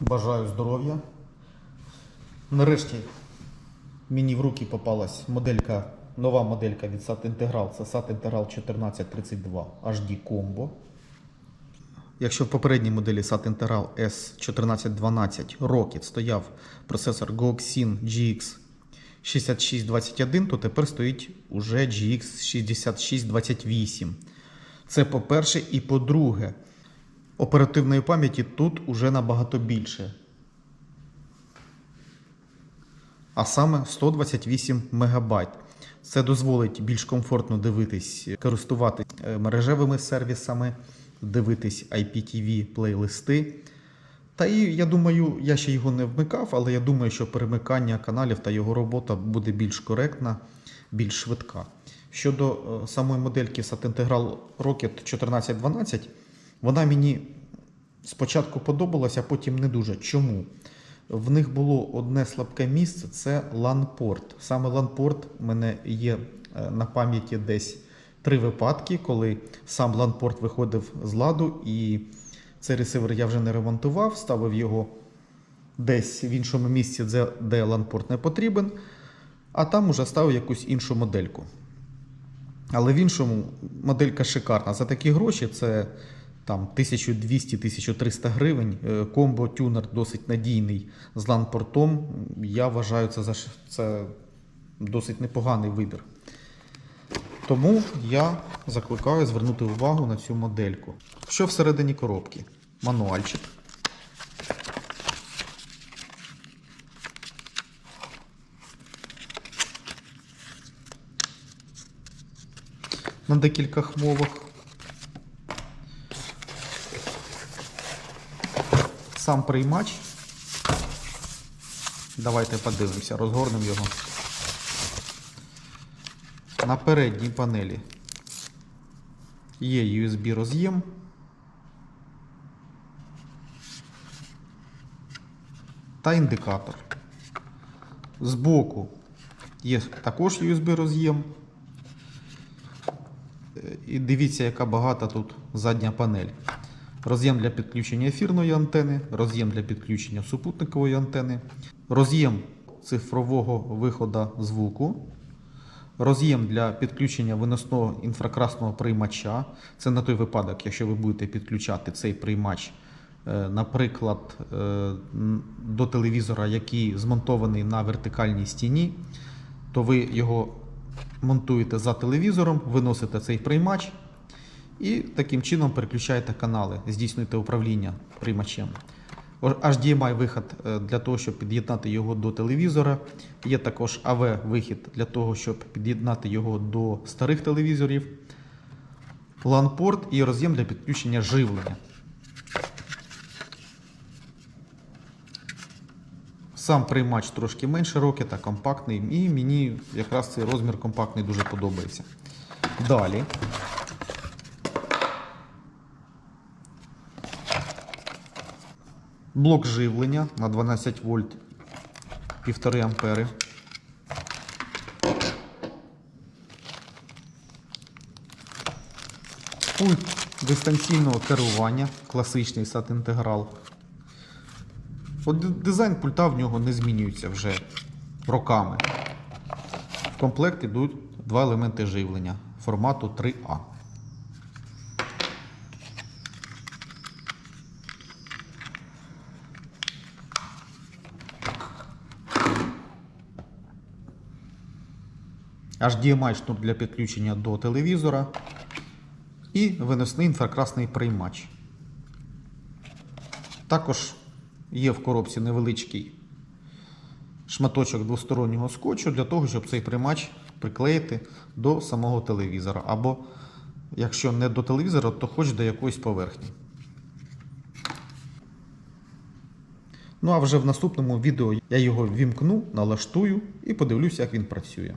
Бажаю здоров'я. Нарешті мені в руки попалась моделька, нова моделька від SAT Integral. Це SAT Integral 1432 HD Combo. Якщо в попередній моделі SAT Integral S1412 Rocket стояв процесор Goxin GX 6621, то тепер стоїть уже GX 6628. Це по-перше, і по-друге, оперативної пам'яті тут уже набагато більше. А саме 128 МБ. Це дозволить більш комфортно дивитись, користуватись е, мережевими сервісами, дивитись IPTV плейлисти. Та і я думаю, я ще його не вмикав, але я думаю, що перемикання каналів та його робота буде більш коректна, більш швидка. Щодо е, самої модельки SAT Integral Rocket 1412, вона мені спочатку подобалася, а потім не дуже. Чому? В них було одне слабке місце це LAN-порт. Саме LAN-порт в мене є е, на пам'яті десь три випадки, коли сам LAN-порт виходив з ладу, і цей ресивер я вже не ремонтував, ставив його десь в іншому місці, де, де LAN-порт не потрібен, а там уже ставив якусь іншу модельку. Але в іншому моделька шикарна. За такі гроші це там 1200-1300 гривень. Е, Комбо тюнер досить надійний з LAN-портом. Я вважаю, це, це досить непоганий вибір. Тому я закликаю звернути увагу на цю модельку. Що всередині коробки? Мануальчик. На декількох мовах. Сам приймач. Давайте подивимося, розгорнемо його. На передній панелі є USB роз'єм. Та індикатор. Збоку є також USB роз'єм. Е, І дивіться, яка багата тут задня панель. Роз'єм для підключення ефірної антени, роз'єм для підключення супутникової антени, роз'єм цифрового виходу звуку, роз'єм для підключення виносного інфракрасного приймача. Це на той випадок, якщо ви будете підключати цей приймач, е, наприклад, е, до телевізора, який змонтований на вертикальній стіні, то ви його монтуєте за телевізором, виносите цей приймач і таким чином переключаєте канали, здійснюєте управління приймачем. HDMI вихід е, для того, щоб під'єднати його до телевізора. Є також AV вихід для того, щоб під'єднати його до старих телевізорів. LAN-порт і роз'єм для підключення живлення. Сам приймач трошки менше рокета, компактний, і мені якраз цей розмір компактний дуже подобається. Далі. Блок живлення на 12 вольт 1,5 ампери. Пульт дистанційного керування, класичний SAT інтеграл. От дизайн пульта в нього не змінюється вже роками. В комплект йдуть два елементи живлення формату 3А. HDMI шнур для підключення до телевізора і виносний інфракрасний приймач. Також є в коробці невеличкий шматочок двостороннього скотчу для того, щоб цей приймач приклеїти до самого телевізора. Або, якщо не до телевізора, то хоч до якоїсь поверхні. Ну а вже в наступному відео я його вімкну, налаштую і подивлюся, як він працює.